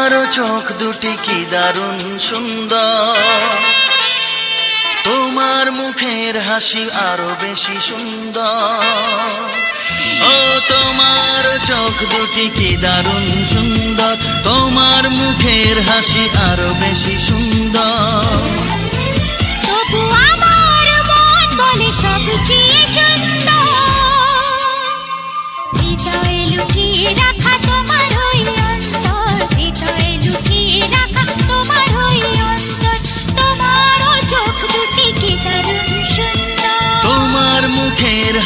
তোমার চোখ দুটি কি দারুণ সুন্দর? তোমার মুখের হাসি আরও বেশি সুন্দর। ও, তোমার চোখ দুটি কি দারুণ সুন্দর? তোমার মুখের হাসি আরও বেশি সুন্দর।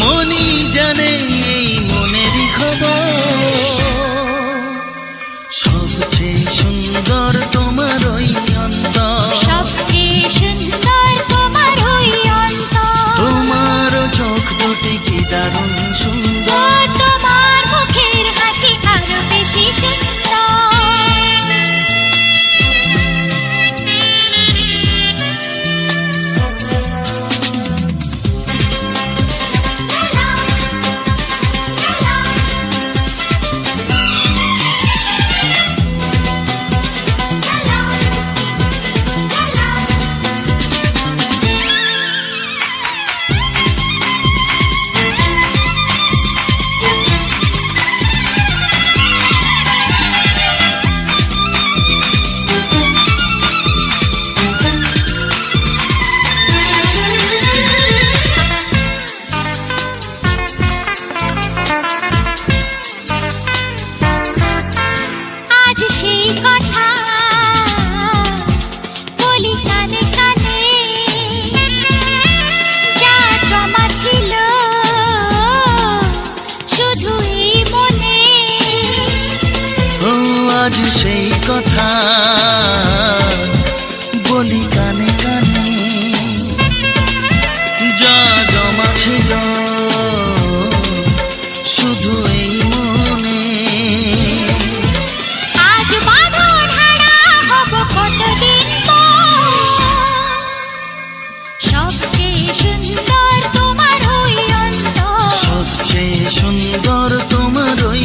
মনি বলি কানে কানে যা জমা ছিল শুধু এই মনে। আজ হব কতদিন সবচেয়ে সুন্দর তোমার ওই অন্তর। সবচেয়ে সুন্দর তোমার ওই